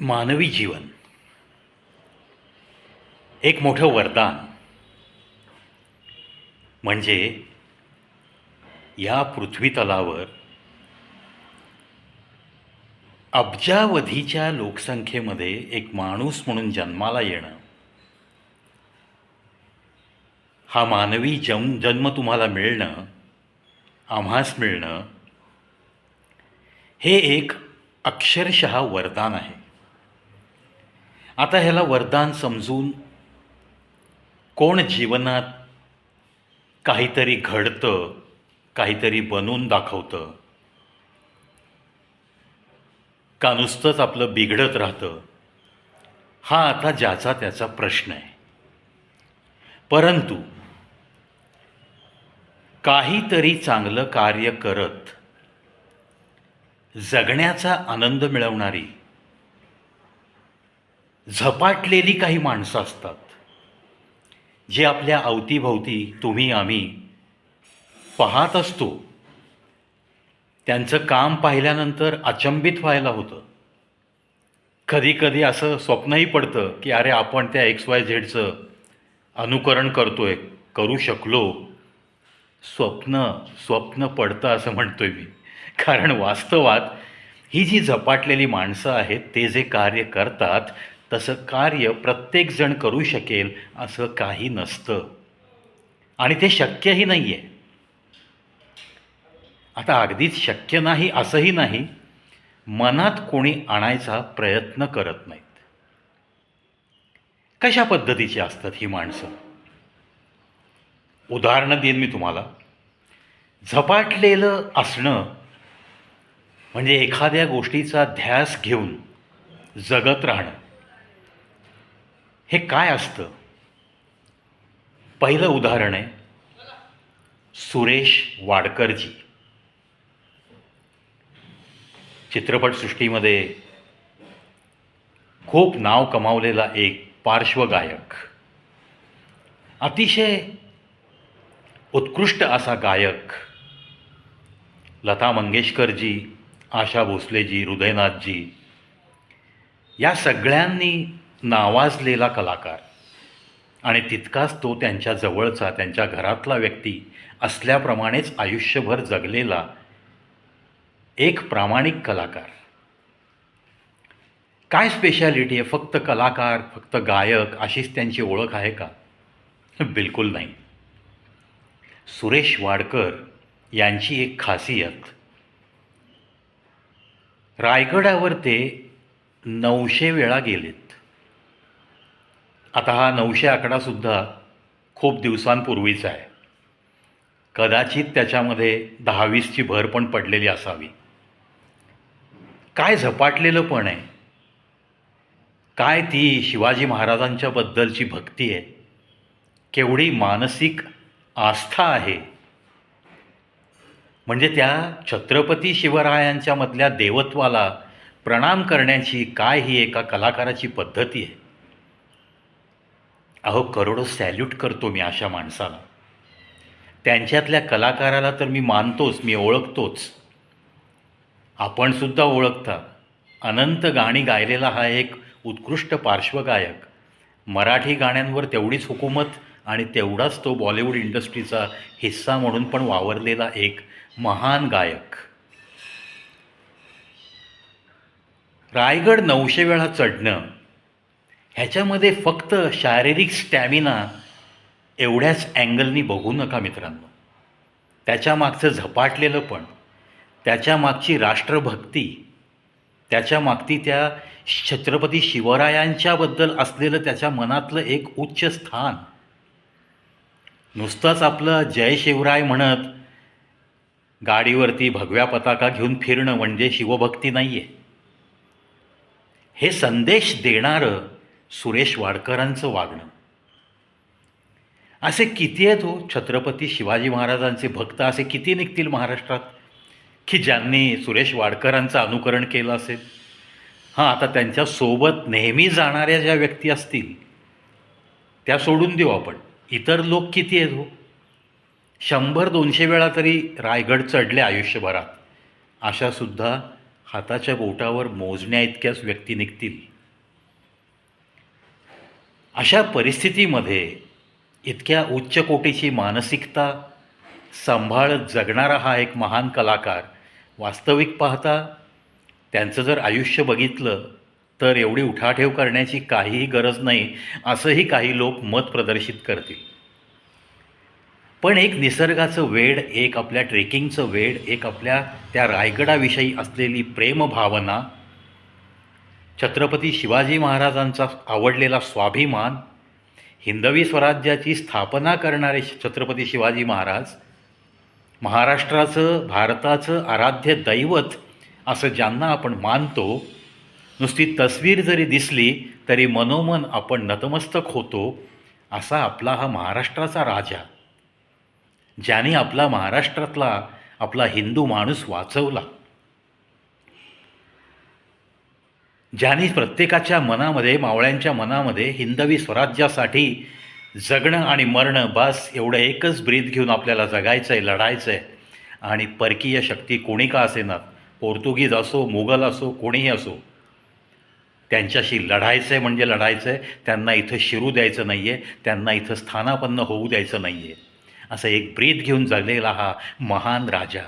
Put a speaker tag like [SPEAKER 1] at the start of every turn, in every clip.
[SPEAKER 1] मानवी जीवन. एक मोठं वरदान. म्हणजे या पृथ्वीतलावर अब्जावधीच्या लोकसंख्येमध्ये एक माणूस म्हणून जन्माला येणं. हा मानवी जम जन्म तुम्हाला मिळणं आम्हास मिळणं हे एक अक्षरशः वरदान आहे. आता ह्याला वरदान समजून कोण जीवनात काहीतरी घडतं काहीतरी बनवून दाखवतं. का नुसतंच आपलं बिघडत राहतं? हा आता ज्याचा त्याचा प्रश्न आहे. परंतु काहीतरी चांगलं कार्य करत जगण्याचा आनंद मिळवणारी झपाटलेली काही माणसं असतात. जे आपल्या अवतीभोवती तुम्ही आम्ही पाहत असतो. त्यांचं काम पाहिल्यानंतर अचंबित व्हायला होतं. कधीकधी असं स्वप्नही पडतं की अरे आपण त्या एक्स वाय झेडचं अनुकरण करतो आहे करू शकलो. स्वप्न स्वप्न पडतं असं म्हणतो आहे मी. कारण वास्तवात ही जी झपाटलेली माणसं आहेत ते जे कार्य करतात तसं कार्य प्रत्येकजण करू शकेल असं काही नसतं. आणि ते शक्यही नाही आहे आता अगदीच शक्य नाही असंही नाही मनात कोणी आणायचा प्रयत्न करत नाहीत. कशा पद्धतीची असतात ही माणसं? उदाहरणं देईन मी तुम्हाला. झपाटलेलं असणं म्हणजे एखाद्या गोष्टीचा ध्यास घेऊन जगत राहणं. हे काय असतं? पहिलं उदाहरण आहे सुरेश वाडकरजी. चित्रपटसृष्टीमध्ये खूप नाव कमावलेला एक पार्श्वगायक अतिशय उत्कृष्ट असा गायक लता मंगेशकरजी आशा भोसलेजी हृदयनाथजी या सगळ्यांनी नावाजलेला कलाकार. आणि तितकाच तो त्यांच्या जवळचा त्यांच्या घरातला व्यक्ती असल्याप्रमाणेच आयुष्यभर जगलेला एक प्रामाणिक कलाकार. काय स्पेशालिटी आहे? फक्त कलाकार फक्त गायक अशीच त्यांची ओळख आहे का? बिलकुल नाही. सुरेश वाडकर यांची एक खासियत. रायगडावर ते नऊशे वेळा गेलेत. आता हा नऊशे आकडासुद्धा खूप दिवसांपूर्वीचा आहे. कदाचित त्याच्यामध्ये दहावीसची भर पण पडलेली असावी. काय झपाटलेलं पण आहे. काय ती शिवाजी महाराजांच्या बद्दलची भक्ती आहे. केवढी मानसिक आस्था आहे. म्हणजे त्या छत्रपती शिवरायांच्या मधल्या देवत्वाला प्रणाम करण्याची काय ही एका कलाकाराची पद्धती आहे. अहो करोडो सॅल्यूट करतो मी अशा माणसाला. त्यांच्यातल्या कलाकाराला तर मी मानतोच मी ओळखतोच. आपणसुद्धा ओळखता. अनंत गाणी गायलेला हा एक उत्कृष्ट पार्श्वगायक. मराठी गाण्यांवर तेवढीच हुकूमत आणि तेवढाच तो बॉलिवूड इंडस्ट्रीचा हिस्सा म्हणून पण वावरलेला एक महान गायक. रायगड नऊशे वेळा चढणं ह्याच्यामध्ये फक्त शारीरिक स्टॅमिना एवढ्याच अँगलनी बघू नका मित्रांनो. त्याच्या मागचं झपाटलेलं पण त्याच्या मागची राष्ट्रभक्ती त्याच्या मागती त्या छत्रपती शिवरायांच्याबद्दल असलेलं त्याच्या मनातलं एक उच्च स्थान. नुसतंच आपलं जय शिवराय म्हणत गाडीवरती भगव्या पताका घेऊन फिरणं म्हणजे शिवभक्ती नाही आहे हे संदेश देणारं सुरेश वाडकरांचं वागणं. असे किती आहेत हो छत्रपती शिवाजी महाराजांचे भक्त? असे किती निघतील महाराष्ट्रात? की ज्यांनी सुरेश वाडकरांचं अनुकरण केलं असेल? हां आता त्यांच्यासोबत नेहमी जाणाऱ्या ज्या व्यक्ती असतील त्या सोडून देऊ आपण. इतर लोक किती आहेत हो? शंभर दोनशे वेळा तरी रायगड चढले आयुष्यभरात. अशासुद्धा हाताच्या बोटावर मोजण्या इतक्याच व्यक्ती निघतील. अशा परिस्थितीमध्ये इतक्या उच्च कोटीची मानसिकता सांभाळत जगणारा हा एक महान कलाकार वास्तविक पाहता त्यांचं जर आयुष्य बघितलं तर एवढी उठाठेव करण्याची काहीही गरज नाही असंही काही लोक मत प्रदर्शित करतील. पण एक निसर्गाचं वेड एक आपल्या ट्रेकिंगचं वेड एक आपल्या त्या रायगडाविषयी असलेली प्रेमभावना छत्रपती शिवाजी महाराजांचा आवडलेला स्वाभिमान हिंदवी स्वराज्याची स्थापना करणारे छत्रपती शिवाजी महाराज महाराष्ट्राचं भारताचं आराध्य दैवत असं ज्यांना आपण मानतो नुसती तस्वीर जरी दिसली तरी मनोमन आपण नतमस्तक होतो असा आपला हा महाराष्ट्राचा राजा. ज्याने आपला महाराष्ट्रातला आपला हिंदू माणूस वाचवला. ज्यांनी प्रत्येकाच्या मनामध्ये मावळ्यांच्या मनामध्ये हिंदवी स्वराज्यासाठी जगणं आणि मरणं बस एवढं एकच ब्रीद घेऊन आपल्याला जगायचं आहे लढायचं आहे आणि परकीय शक्ती कोणी का असेनात? पोर्तुगीज असो मुघल असो कोणीही असो. त्यांच्याशी लढायचं आहे म्हणजे लढायचं आहे त्यांना इथं शिरू द्यायचं नाही आहे त्यांना इथं स्थानापन्न होऊ द्यायचं नाही आहे असं एक ब्रीद घेऊन जगलेला हा महान राजा.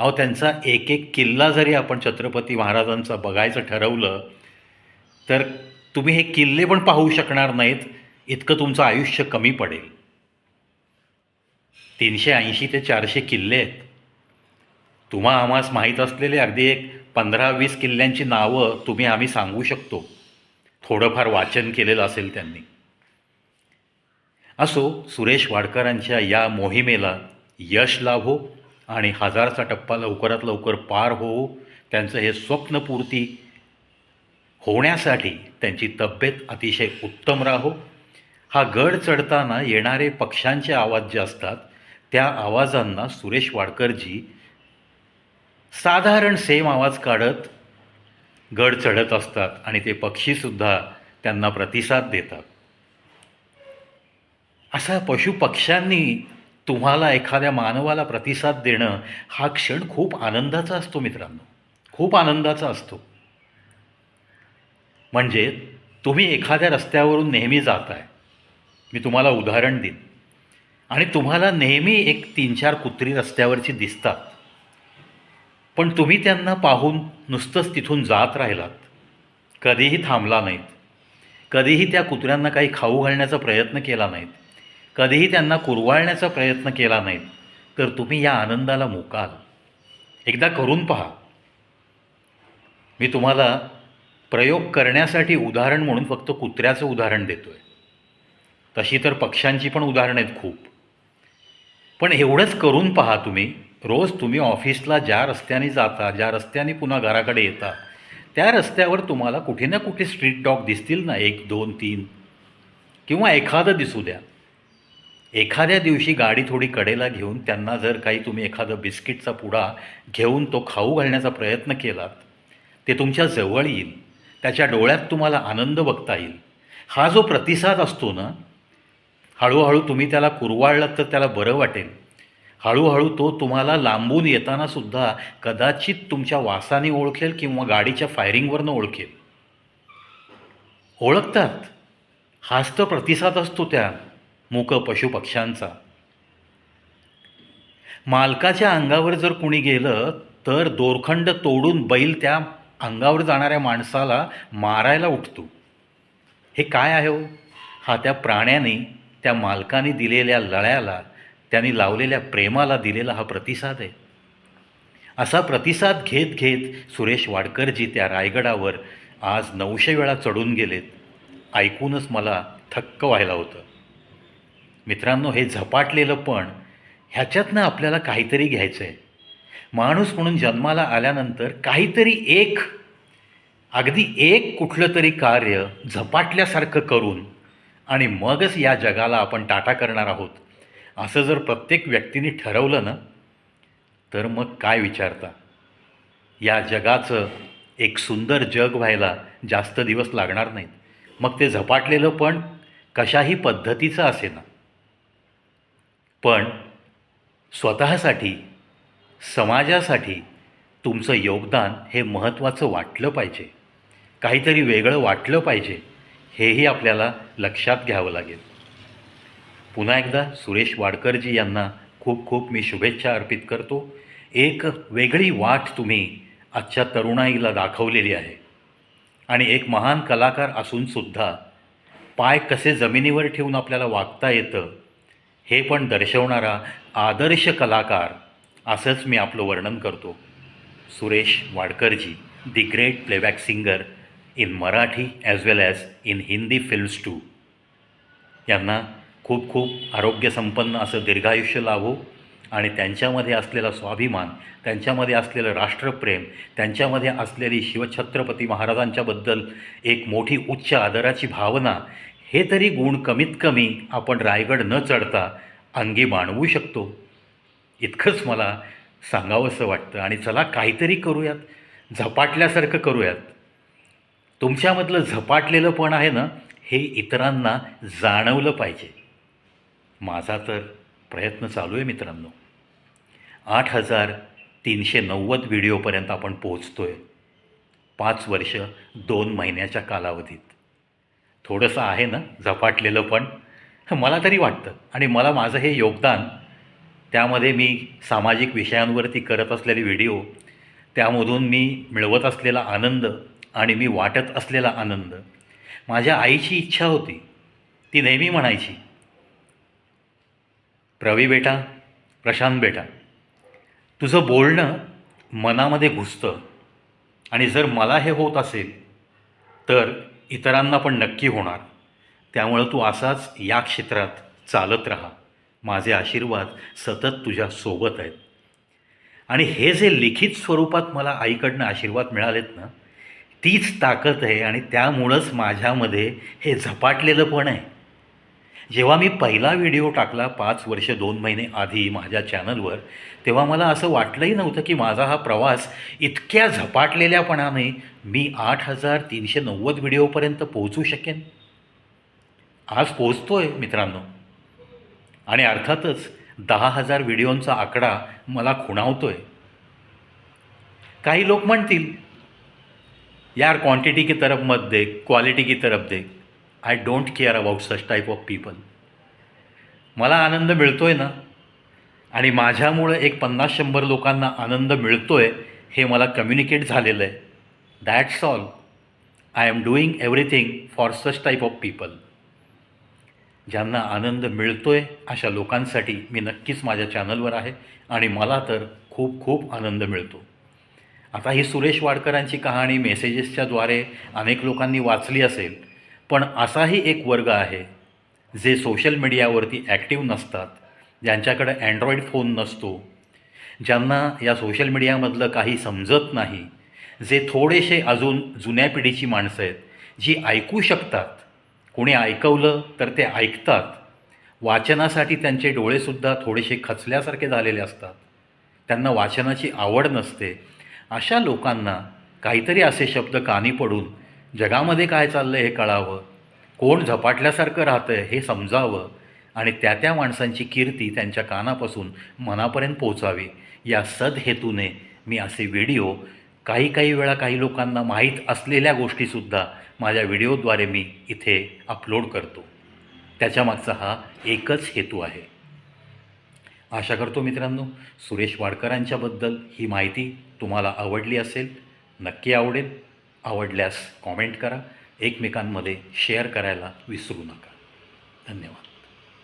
[SPEAKER 1] अहो त्यांचा एक एक किल्ला जरी आपण छत्रपती महाराजांचा बघायचं ठरवलं तर तुम्ही हे किल्ले पण पाहू शकणार नाहीत इतकं तुमचं आयुष्य कमी पडेल. तीनशे ऐंशी ते चारशे किल्ले आहेत. तुम्हा आम्हास माहीत असलेले अगदी एक पंधरा वीस किल्ल्यांची नावं तुम्ही आम्ही सांगू शकतो. थोडंफार वाचन केलेलं असेल त्यांनी. असो सुरेश वाडकरांच्या या मोहिमेला यश लाभो. आणि हजारचा टप्पा लवकरात लवकर पार होऊ त्यांचं हे स्वप्नपूर्ती होण्यासाठी त्यांची तब्येत अतिशय उत्तम राहो. हा गड चढताना येणारे पक्ष्यांचे आवाज जे असतात त्या आवाजांना सुरेश वाडकरजी साधारण सेम आवाज काढत गड चढत असतात आणि ते पक्षीसुद्धा त्यांना प्रतिसाद देतात. असा पशुपक्ष्यांनी तुम्हाला एखाद्या मानवाला प्रतिसाद देणं हा क्षण खूप आनंदाचा असतो मित्रांनो. खूप आनंदाचा असतो. म्हणजे तुम्ही एखाद्या रस्त्यावरून नेहमी जाताय. मी तुम्हाला उदाहरण देईन. आणि तुम्हाला नेहमी एक तीन चार कुत्री रस्त्यावरची दिसतात. पण तुम्ही त्यांना पाहून नुसतंच तिथून जात राहिलात. कधीही थांबला नाहीत. कधीही त्या कुत्र्यांना काही खाऊ घालण्याचा प्रयत्न केला नाहीत. कधीही त्यांना कुरवाळण्याचा प्रयत्न केला नाहीत तर तुम्ही या आनंदाला मुकाल. एकदा करून पहा. मी तुम्हाला प्रयोग करण्यासाठी उदाहरण म्हणून फक्त कुत्र्याचं उदाहरण देतो आहे तशी तर पक्ष्यांची पण उदाहरणं आहेत खूप. पण एवढंच करून पहा तुम्ही रोज तुम्ही ऑफिसला ज्या रस्त्याने जाता ज्या रस्त्याने पुन्हा घराकडे येता त्या रस्त्यावर तुम्हाला कुठे ना कुठे स्ट्रीट डॉग दिसतील ना एक दोन तीन किंवा एखादं दिसू द्या. एखाद्या दिवशी गाडी थोडी कडेला घेऊन त्यांना जर काही तुम्ही एखादं बिस्किटचा पुडा घेऊन तो खाऊ घालण्याचा प्रयत्न केलात ते तुमच्या जवळ येईल त्याच्या डोळ्यात तुम्हाला आनंद बघता येईल. हा जो प्रतिसाद असतो ना हळूहळू तुम्ही त्याला कुरवाळलात तर त्याला बरं वाटेल. हळूहळू तो तुम्हाला लांबून येताना सुद्धा कदाचित तुमच्या वासाने ओळखेल किंवा गाडीच्या फायरिंगवरनं ओळखेल. ओळखतात. हाच तर प्रतिसाद असतो त्या. मूक पशुपक्ष्यांचा मालकाच्या अंगावर जर कुणी गेलं तर दोरखंड तोडून बैल त्या अंगावर जाणाऱ्या माणसाला मारायला उठतो. हे काय आहे हो? हा त्या प्राण्याने त्या मालकाने दिलेल्या लळ्याला त्यांनी लावलेल्या प्रेमाला दिलेला हा प्रतिसाद आहे. असा प्रतिसाद घेत घेत सुरेश वाडकरजी त्या रायगडावर आज नऊशे वेळा चढून गेलेत. ऐकूनच मला थक्क व्हायला होतं. मित्रांनो हे झपाटलेलं पण ह्याच्यातनं आपल्याला काहीतरी घ्यायचं आहे माणूस म्हणून जन्माला आल्यानंतर काहीतरी एक अगदी एक कुठलं तरी कार्य झपाटल्यासारखं करून आणि मगच या जगाला आपण टाटा करणार आहोत असं जर प्रत्येक व्यक्तीने ठरवलं ना तर मग काय विचारता? या जगाचं एक सुंदर जग व्हायला जास्त दिवस लागणार नाहीत. मग ते झपाटलेलं पण कशाही पद्धतीचं असेना. पण स्वतःसाठी समाजासाठी तुमचं योगदान हे महत्त्वाचं वाटलं पाहिजे. काहीतरी वेगळं वाटलं पाहिजे हेही आपल्याला लक्षात घ्यावं लागेल. पुन्हा एकदा सुरेश वाडकरजी यांना खूप खूप मी शुभेच्छा अर्पित करतो. एक वेगळी वाट तुम्ही आजच्या तरुणाईला दाखवलेली आहे. आणि एक महान कलाकार असूनसुद्धा पाय कसे जमिनीवर ठेवून आपल्याला वागता येतं हे पण दर्शवणारा आदर्श कलाकार असंच मी आपलं वर्णन करतो. Suresh Wadkarji the great playback singer in Marathi as well as in Hindi films too यांना खूप खूप आरोग्यसंपन्न असं दीर्घायुष्य लाभो आणि त्यांच्यामध्ये असलेला स्वाभिमान त्यांच्यामध्ये असलेलं राष्ट्रप्रेम त्यांच्यामध्ये असलेली शिवछत्रपती महाराजांच्याबद्दल एक मोठी उच्च आदराची भावना हे तरी गुण कमीत कमी आपण रायगड न चढता अंगी बाणवू शकतो. इतकंच मला सांगावंसं वाटतं. आणि चला काहीतरी करूयात. झपाटल्यासारखं करूयात. तुमच्यामधलं झपाटलेलं पण आहे ना हे इतरांना जाणवलं पाहिजे. माझा तर प्रयत्न चालू आहे मित्रांनो. आठ हजार तीनशे नव्वद व्हिडिओपर्यंत आपण पोहोचतो आहे पाच वर्ष दोन महिन्याच्या कालावधीत. थोडंसं आहे ना झपाटलेलं पण. मला तरी वाटतं आणि मला माझं हे योगदान त्यामध्ये मी सामाजिक विषयांवरती करत असलेले व्हिडिओ त्यामधून मी मिळवत असलेला आनंद आणि मी वाटत असलेला आनंद माझ्या आईची इच्छा होती. ती नेहमी म्हणायची प्रवी बेटा प्रशांत बेटा तुझं बोलणं मनामध्ये घुसतं आणि जर मला हे होत असेल तर इतरांना पण नक्की होणार. त्यामुळं तू असाच या क्षेत्रात चालत राहा. माझे आशीर्वाद सतत तुझ्या सोबत आहेत. आणि हे जे लिखित स्वरूपात मला आईकडनं आशीर्वाद मिळालेत ना तीच ताकद आहे आणि त्यामुळंच माझ्यामध्ये हे झपाटलेलं पण आहे. जेव्हा मी पहिला व्हिडिओ टाकला पाच वर्ष दोन महिने आधी माझ्या चॅनलवर तेव्हा मला असं वाटलंही नव्हतं की माझा हा प्रवास इतक्या झपाटलेल्यापणाने मी आठ हजार तीनशे नव्वद व्हिडिओपर्यंत पोहोचू शकेन. आज पोहोचतो आहे मित्रांनो. आणि अर्थातच दहा हजार व्हिडिओंचा आकडा मला खुणावतो आहे काही लोक म्हणतील यार क्वांटिटी की तरफ मत दे क्वालिटी की तरफ दे. I don't care about such type of people मला आनंद मिळतो आहे ना? आणि माझ्यामुळं एक पन्नास शंभर लोकांना आनंद मिळतो आहे हे मला कम्युनिकेट झालेलं आहे. That's all I am doing everything for such type of people ज्यांना आनंद मिळतो आहे अशा लोकांसाठी मी नक्कीच माझ्या चॅनलवर आहे आणि मला तर खूप खूप आनंद मिळतो. आता ही सुरेश वाडकरांची कहाणी मेसेजेसच्याद्वारे अनेक लोकांनी वाचली असेल पण असाही एक वर्ग आहे जे सोशल मीडियावरती ॲक्टिव्ह नसतात ज्यांच्याकडं अँड्रॉईड फोन नसतो ज्यांना या सोशल मीडियामधलं काही समजत नाही जे थोडेसे अजून जुन्या पिढीची माणसं आहेत जी ऐकू शकतात. कोणी ऐकवलं तर ते ऐकतात. वाचनासाठी त्यांचे डोळेसुद्धा थोडेसे खचल्यासारखे झालेले असतात. त्यांना वाचनाची आवड नसते. अशा लोकांना काहीतरी असे शब्द कानी पडून जगामध्ये काय चाललं आहे हे कळावं? कोण झपाटल्यासारखं राहतं आहे हे समजावं? आणि त्या त्या माणसांची कीर्ती त्यांच्या कानापासून मनापर्यंत पोचावी. या सदहेतूने मी असे व्हिडिओ काही काही वेळा काही लोकांना माहीत असलेल्या गोष्टीसुद्धा माझ्या व्हिडिओद्वारे मी इथे अपलोड करतो. त्याच्यामागचा हा एकच हेतू आहे. आशा करतो मित्रांनो सुरेश वाडकरांच्याबद्दल ही माहिती तुम्हाला आवडली असेल नक्की आवडेल. आवडल्यास कॉमेंट करा. एकमेकांमध्ये शेअर करायला विसरू नका. धन्यवाद.